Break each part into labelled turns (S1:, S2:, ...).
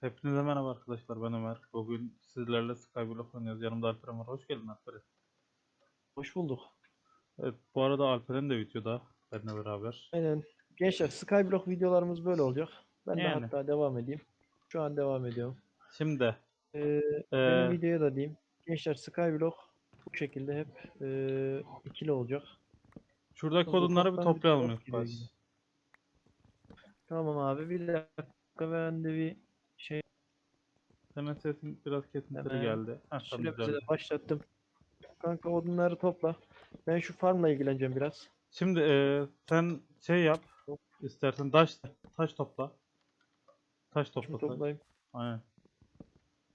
S1: Hepinize merhaba arkadaşlar ben Ömer. Bugün sizlerle Skyblock oynuyoruz. Yanımda Alperen var. Hoş geldin Alperen.
S2: Hoş bulduk.
S1: Evet bu arada Alperen de videoda benimle beraber.
S2: Aynen. Gençler Skyblock videolarımız böyle olacak. Ben de
S1: Yani.
S2: hatta devam edeyim. Şu an devam ediyorum.
S1: Şimdi
S2: Ee,
S1: eee,
S2: benim videoya da diyeyim. Gençler Skyblock bu şekilde hep ee, ikili olacak.
S1: şuradaki odunları bir toplayalım ilk baş.
S2: Tamam abi bir dakika ben de bir şey
S1: Senin sesin biraz kesintili
S2: Hemen
S1: geldi. Tamam, güzel.
S2: de başlattım. Kanka odunları topla. Ben şu farmla ilgileneceğim biraz.
S1: Şimdi eee, sen şey yap. İstersen taş taş topla. Taş
S2: Şunu
S1: topla. taş.
S2: toplayayım.
S1: Aynen.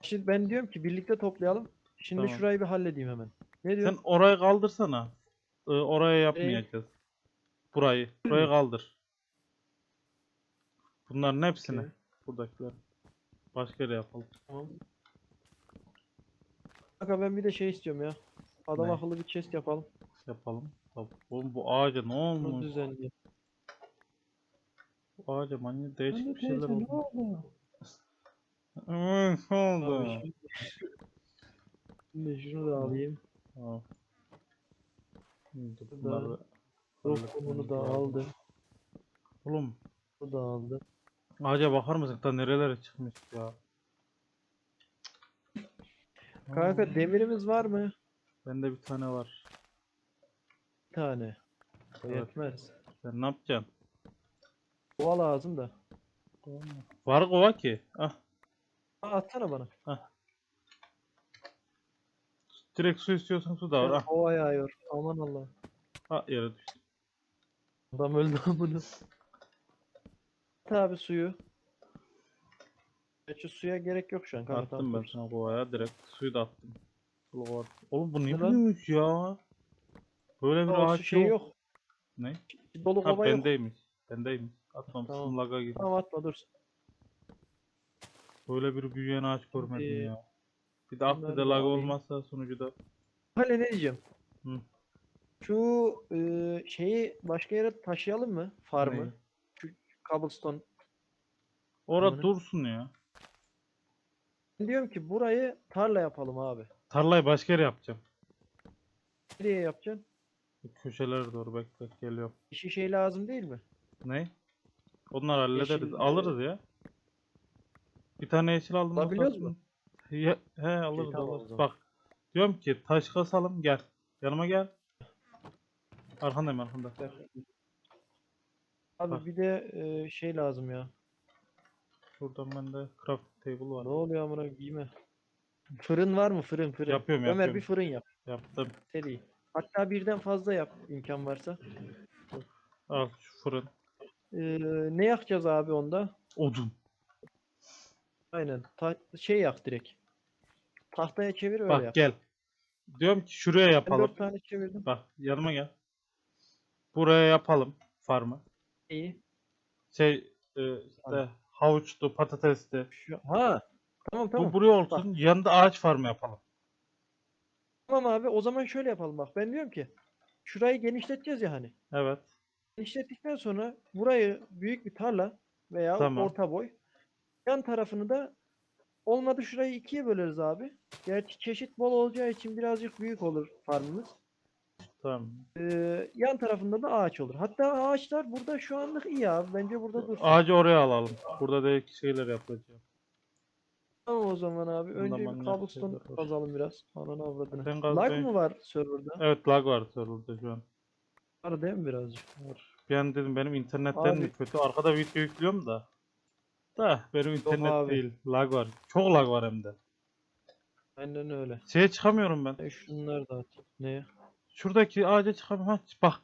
S2: Şimdi ben diyorum ki birlikte toplayalım. Şimdi
S1: Tamam.
S2: şurayı bir halledeyim hemen. Ne diyorsun?
S1: Sen orayı kaldırsana. Ee, oraya yapmayacağız. Burayı. Burayı kaldır. Bunların hepsini.
S2: Okey.
S1: Buradakiler. Başka yere yapalım.
S2: Tamam. Kanka ben bir de şey istiyorum ya. Adam
S1: Ne?
S2: akıllı bir chest yapalım.
S1: Yapalım. Tabii. Oğlum bu ağaca ne
S2: Bunu
S1: olmuş?
S2: düzenleyelim.
S1: Bu ağaca manyak değişik bir şeyler oldu.
S2: oldu?
S1: Ne oldu?
S2: Abi şimdi- Şimdi şunu da alayım.
S1: Tamam. Şimdi bunları
S2: Rokumunu da aldım.
S1: Oğlum
S2: Bu da aldım.
S1: Ağaca bakar mısın? Ta nerelere çıkmış ya.
S2: Kanka demirimiz var mı?
S1: Bende bir tane var.
S2: Bir tane.
S1: Evet.
S2: Yetmez.
S1: Sen ne yapacaksın?
S2: Kova lazım da.
S1: Var kova ki. Ah.
S2: Aa, atsana bana.
S1: Direkt su istiyorsan su da var. Ah.
S2: Kova yağıyor. Aman Allah.
S1: Ah yere düştü.
S2: Adam öldü bunu. Abi suyu. Gerçi suya gerek yok şu an kanka.
S1: Attım ben sana kovaya. Direkt suyu da attım. Var. Oğlum bu ne
S2: lan?
S1: büyümüş ya. Böyle bir
S2: Aa,
S1: ağaç
S2: şey yok.
S1: Ne?
S2: Dolu
S1: Ha
S2: kova yok.
S1: bendeymiş. Bendeymiş. Atmamışsın
S2: Tamam.
S1: laga gibi.
S2: Tamam atma dur.
S1: Böyle bir büyüyen ağaç görmedim
S2: Ee,
S1: ya. Bir de da lag
S2: alayım.
S1: olmazsa sonucu da.
S2: Hala ne diyeceğim?
S1: Hı.
S2: Şu e, şeyi başka yere taşıyalım mı? Farmı.
S1: Neyi?
S2: Cobblestone.
S1: Orada
S2: Bunu-
S1: dursun ya.
S2: Ben Diyorum ki burayı tarla yapalım abi.
S1: Tarlayı başka yere yapacağım.
S2: Nereye yapacaksın?
S1: Bu köşelere doğru bek bek geliyorum.
S2: İşi şey lazım değil mi?
S1: Ne? Onları hallederiz.
S2: Yeşil,
S1: alırız ya. Bir tane yeşil aldım.
S2: Alabiliyoruz mu?
S1: He, he alırız
S2: tamam o
S1: alırız.
S2: zaman.
S1: Bak. Diyorum ki taş kasalım gel. Yanıma gel. Arkandayım arkanda.
S2: Abi bir de e, şey lazım ya.
S1: Şuradan bende craft table var.
S2: Ne oluyor amına giyme. Fırın var mı? Fırın fırın.
S1: Yapıyorum,
S2: Ömer
S1: yapıyorum.
S2: bir fırın yap.
S1: Yaptım.
S2: Seri. Hatta birden fazla yap imkan varsa.
S1: Al şu fırın.
S2: Ee, ne yakacağız abi onda?
S1: Odun.
S2: Aynen. Ta- şey yak direkt. Tahtaya çevir öyle
S1: Bak
S2: yap.
S1: gel. Diyorum ki şuraya
S2: Ben
S1: yapalım.
S2: dört tane çevirdim.
S1: Bak yanıma gel. Buraya yapalım farmı.
S2: İyi.
S1: Şey e, işte
S2: Tamam.
S1: havuçlu, patatesli.
S2: Şu, ha. Tamam tamam.
S1: Bu buraya olsun. Yanında ağaç farmı yapalım.
S2: Tamam abi o zaman şöyle yapalım bak. Ben diyorum ki şurayı genişleteceğiz ya hani.
S1: Evet.
S2: Genişlettikten sonra burayı büyük bir tarla veya
S1: Tamam.
S2: orta boy. Yan tarafını da olmadı şurayı ikiye böleriz abi. Gerçi çeşit bol olacağı için birazcık büyük olur farmımız.
S1: Tamam.
S2: Ee, yan tarafında da ağaç olur. Hatta ağaçlar burada şu anlık iyi abi. Bence burada dursun.
S1: Ağacı oraya alalım. Burada değişik şeyler yapacağım.
S2: Tamam o zaman abi.
S1: Bundan
S2: Önce bir cobblestone
S1: şeyler var.
S2: kazalım biraz. Ananı avradını. Lag
S1: ben-
S2: mı var serverda?
S1: Evet lag var serverda şu an.
S2: Var değil mi birazcık?
S1: Var. Ben dedim benim internetten
S2: Abi-
S1: mi kötü? Arkada video yüklüyorum da. Da benim internet
S2: abi.
S1: değil. Lag var. Çok lag var hem de.
S2: Aynen öyle.
S1: Şeye çıkamıyorum ben.
S2: Ben şunları da atayım. Neye?
S1: Şuradaki ağaca çıkamıyorum. Ha, bak.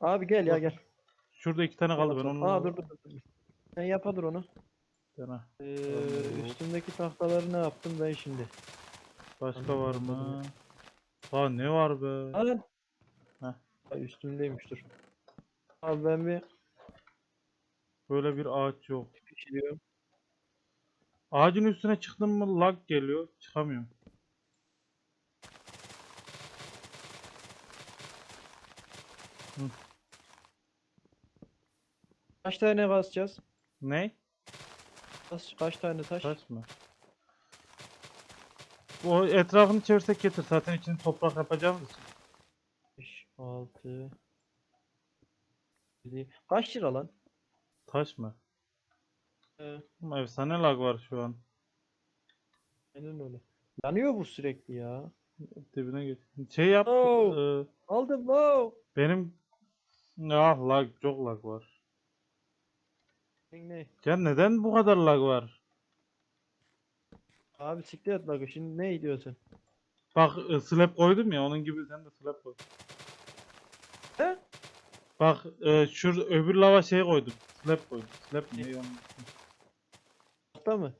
S2: Abi gel ya gel.
S1: Şurada iki tane kaldı ben onu.
S2: Aa dur dur dur. Sen yapadır onu.
S1: Dene.
S2: Ee,
S1: Tamam.
S2: üstümdeki tahtaları ne yaptım ben şimdi?
S1: Başka
S2: Anladım,
S1: var mı? Aa ne var be?
S2: Lan.
S1: Heh.
S2: Ay, üstümdeymiş dur. Abi ben bir
S1: Böyle bir ağaç yok.
S2: pişiriyorum.
S1: Ağacın üstüne çıktım mı lag geliyor. Çıkamıyorum.
S2: Kaç tane basacağız?
S1: Ne?
S2: Taş, kaç tane taş?
S1: Taş mı? O etrafını çevirsek getir. Zaten içini toprak yapacağımız için.
S2: 5, 6 7 Kaç lira lan?
S1: Taş mı?
S2: Ee,
S1: Ama efsane lag var şu an.
S2: aynen öyle. Yanıyor bu sürekli ya.
S1: Dibine git. Şey yap.
S2: Oh.
S1: e,
S2: Aldım wow.
S1: benim ah lag çok lag var.
S2: Ne?
S1: Ya neden bu kadar lag var?
S2: Abi siktir et bak şimdi ne diyorsun?
S1: Bak e, slab koydum ya onun gibi sen de slab koy.
S2: He?
S1: Bak e, şurada öbür lava şey koydum. Slab koydum. Slab ne?
S2: Tahta mı?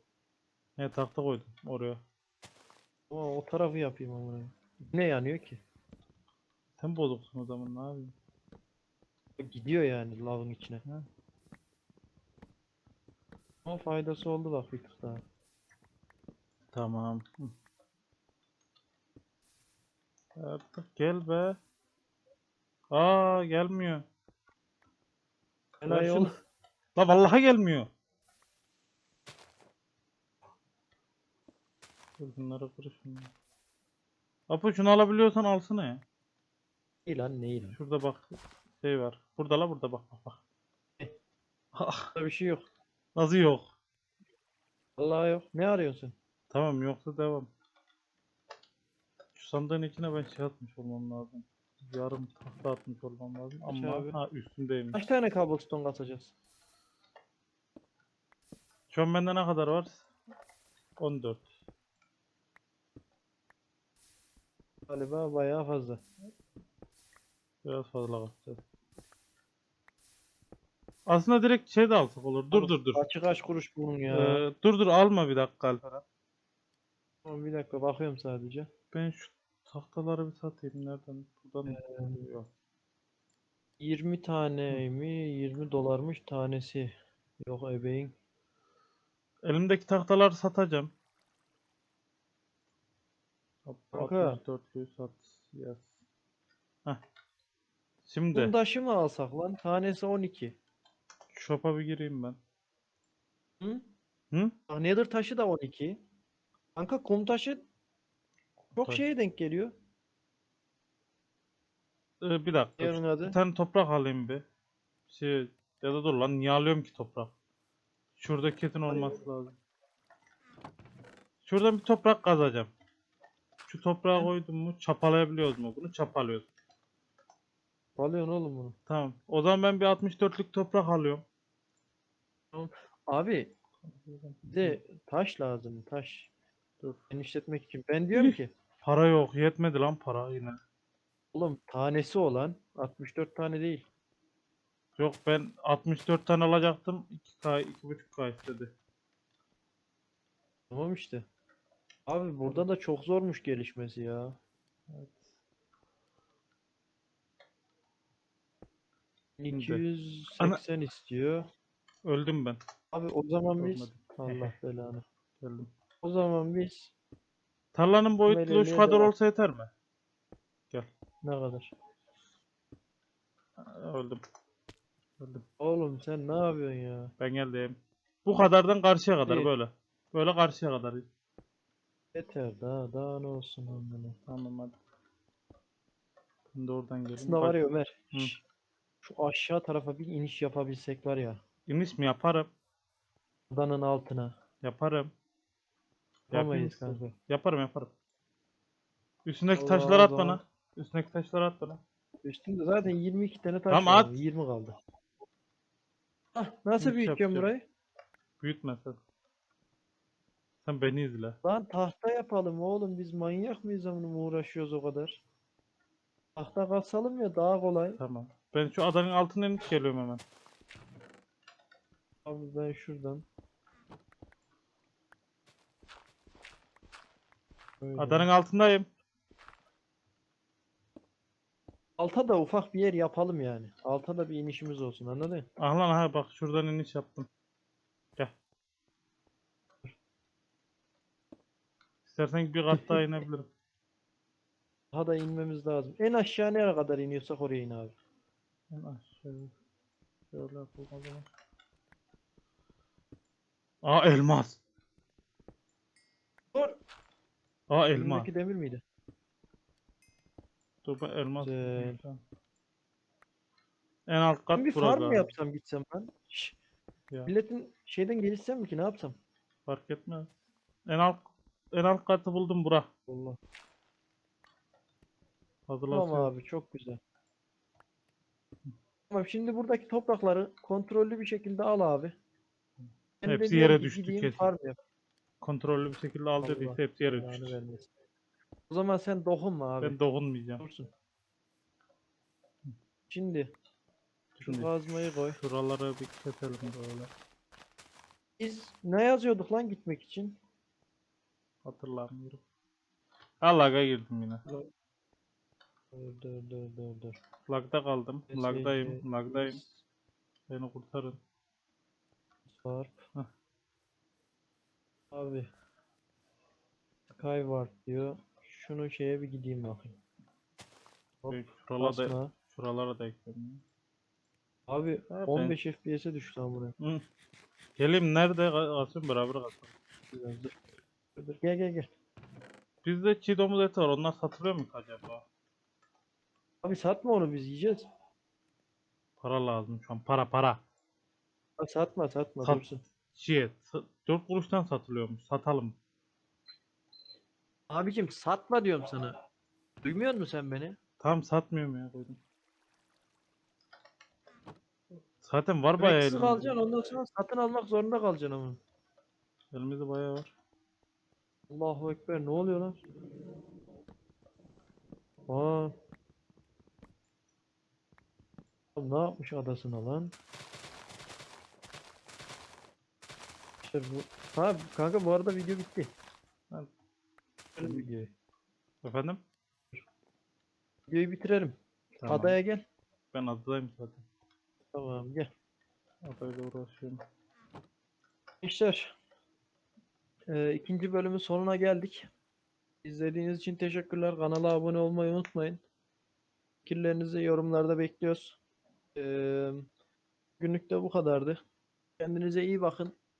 S1: He tahta koydum oraya.
S2: Ama o tarafı yapayım ama. Ne yanıyor ki?
S1: Sen bozuksun o zaman ne yapayım?
S2: Gidiyor yani lavın içine.
S1: He.
S2: Ama faydası oldu bak bir tık daha.
S1: Tamam. Artık gel be. Aa gelmiyor.
S2: Helal yol.
S1: La vallahi gelmiyor. Dur bunları kır şunu. Apo şunu alabiliyorsan alsana ya.
S2: İyi lan ne iyi lan.
S1: Şurada bak şey var. Burada la burada bak bak bak. Ah,
S2: Burada bir şey yok.
S1: Nasıl yok?
S2: Vallahi yok. Ne arıyorsun?
S1: Tamam yoksa devam. Şu sandığın içine ben şey atmış olmam lazım. Yarım tahta atmış olmam lazım
S2: Kaç
S1: ama
S2: abi?
S1: ha üstündeymiş.
S2: Kaç tane cobblestone katacağız?
S1: Şu an bende ne kadar var? 14.
S2: Galiba bayağı fazla.
S1: Biraz fazla katacağız. Aslında direkt şey de alsak olur. Dur dur dur.
S2: Kaçı kaç kuruş bunun ya?
S1: Ee, dur dur alma bir dakika Alperen.
S2: Tamam, bir dakika bakıyorum sadece.
S1: Ben şu tahtaları bir satayım. Nereden? Buradan
S2: Ee,
S1: Yok.
S2: 20 tane mi? 20 dolarmış tanesi. Yok ebeğin.
S1: Elimdeki tahtaları satacağım.
S2: Kanka.
S1: 64 sat. Yes. Heh. Şimdi
S2: Kum taşı mı alsak lan? Tanesi 12.
S1: shop'a bir gireyim ben.
S2: Hı?
S1: Hı?
S2: Bak Nether taşı da 12. Kanka kum taşı çok
S1: Taş.
S2: şeye denk geliyor.
S1: Ee, bir dakika. Bir
S2: adı.
S1: tane toprak alayım bir. Şey ya da dur lan niye alıyorum ki toprak? Şurada ketin olması lazım. Şuradan bir toprak kazacağım. Şu toprağı
S2: Hı.
S1: koydum mu çapalayabiliyoruz mu? Bunu çapalıyoruz.
S2: Alıyorsun oğlum bunu.
S1: Tamam. O zaman ben bir 64'lük toprak alıyorum.
S2: Abi bir de taş lazım taş.
S1: Dur.
S2: Genişletmek için. Ben diyorum ki
S1: Para yok. Yetmedi lan para yine.
S2: oğlum tanesi olan 64 tane değil.
S1: Yok ben 64 tane alacaktım. 2K, 2.5K istedi.
S2: Tamam işte. Abi burada da çok zormuş gelişmesi ya.
S1: Evet.
S2: 280 istiyor.
S1: Öldüm ben.
S2: Abi o zaman biz. Allah belanı.
S1: Geldim.
S2: O zaman biz
S1: Tarlanın boyutluğu şu kadar olsa yeter mi?
S2: ne kadar?
S1: Öldüm. Öldüm.
S2: Oğlum sen ne yapıyorsun ya?
S1: Ben geldim. Bu kadardan karşıya kadar
S2: İyi.
S1: böyle. Böyle karşıya kadar.
S2: Yeter daha daha ne olsun amına.
S1: Tamam hadi. De oradan geleyim.
S2: Aslında var ya Ömer.
S1: Hı.
S2: Şu aşağı tarafa bir iniş yapabilsek var ya.
S1: İniş mi yaparım?
S2: Odanın altına.
S1: Yaparım.
S2: Yapamayız
S1: Yapayım
S2: kanka.
S1: Yaparım yaparım. Üstündeki
S2: Allah
S1: taşları at
S2: Allah.
S1: bana. Üstündeki taşları at bana.
S2: Üstünde zaten 22 tane taş
S1: Tamam,
S2: var.
S1: at.
S2: 20 kaldı. Hah, nasıl büyüteceğim
S1: yapacağım.
S2: burayı?
S1: Büyütme sen. Sen beni izle.
S2: Lan tahta yapalım oğlum biz manyak mıyız amına uğraşıyoruz o kadar. Tahta kasalım ya daha kolay.
S1: Tamam. Ben şu adanın altına inip geliyorum hemen.
S2: Abi ben şuradan. Böyle.
S1: Adanın altındayım.
S2: Alta da ufak bir yer yapalım yani. Alta da bir inişimiz olsun anladın?
S1: Ah lan ha bak şuradan iniş yaptım. Gel. İstersen bir kat daha inebilirim.
S2: Daha da inmemiz lazım. En aşağı nereye kadar iniyorsak oraya in abi.
S1: En aşağı. Şöyle yapalım o zaman. Aa elmas.
S2: Dur.
S1: Aa elmas.
S2: Elindeki demir miydi?
S1: Dur ben elmas.
S2: Güzel.
S1: En alt kat
S2: bir farm mı yapsam gitsem ben? Şş,
S1: Ya,
S2: milletin şeyden gelişsem mi ki ne yapsam?
S1: fark etmez. En alt en alt katı buldum bura.
S2: Allah.
S1: Hazırlasın.
S2: Tamam abi çok güzel. Tamam şimdi buradaki toprakları kontrollü bir şekilde al abi. Ben
S1: Hepsi yere düştü kesin.
S2: farm yap.
S1: Kontrollü bir şekilde al
S2: Allah
S1: dediyse hepsi yere
S2: belanı
S1: düştü.
S2: vermesin. O zaman sen dokunma abi.
S1: Ben dokunmayacağım.
S2: Dursun. Şimdi şu
S1: Şimdi
S2: kazmayı koy.
S1: Şuraları bir keselim böyle.
S2: Biz ne yazıyorduk lan gitmek için?
S1: Hatırlamıyorum. Ha lag'a girdim yine.
S2: Dur dur dur dur dur.
S1: Lag'da kaldım. Lag'dayım. Lag'dayım. Beni kurtarın.
S2: Sarp.
S1: Heh.
S2: Abi. Skyward diyor. Şunu şeye bir gideyim bakayım. Hop,
S1: Şey, Şuralara da, şuralara da ekledim.
S2: Abi
S1: Ha, ben-
S2: 15 FPS'e düştü lan buraya.
S1: Hı. Geleyim nerede Ka- Kasım beraber Kasım.
S2: Dur. Gel gel gel.
S1: Bizde çiğ domuz eti var. Onlar satılıyor mu acaba?
S2: Abi satma onu biz yiyeceğiz.
S1: Para lazım şu an. Para para.
S2: Satma satma
S1: Sat-
S2: dursun.
S1: Sa- 4 kuruştan satılıyormuş. Satalım.
S2: Abicim satma diyorum sana. Duymuyor musun sen beni?
S1: Tam satmıyorum ya koydum. Zaten var bayağı
S2: Üreksiz
S1: elimizde.
S2: kalacaksın ondan sonra satın almak zorunda kalacaksın ama.
S1: Elimizde bayağı var.
S2: Allahu Ekber ne oluyor lan? Aa. Oğlum Ne yapmış adasına lan? İşte bu. Ha kanka bu arada video bitti.
S1: Ben-
S2: Bitirelim videoyu.
S1: Efendim?
S2: Videoyu bitirelim.
S1: Tamam.
S2: Adaya gel.
S1: Ben adadayım zaten.
S2: Tamam gel.
S1: Adayla uğraşıyorum.
S2: Gençler. eee, ikinci bölümün sonuna geldik. İzlediğiniz için teşekkürler. Kanala abone olmayı unutmayın. Fikirlerinizi yorumlarda bekliyoruz. Eee günlük de bu kadardı. Kendinize iyi bakın.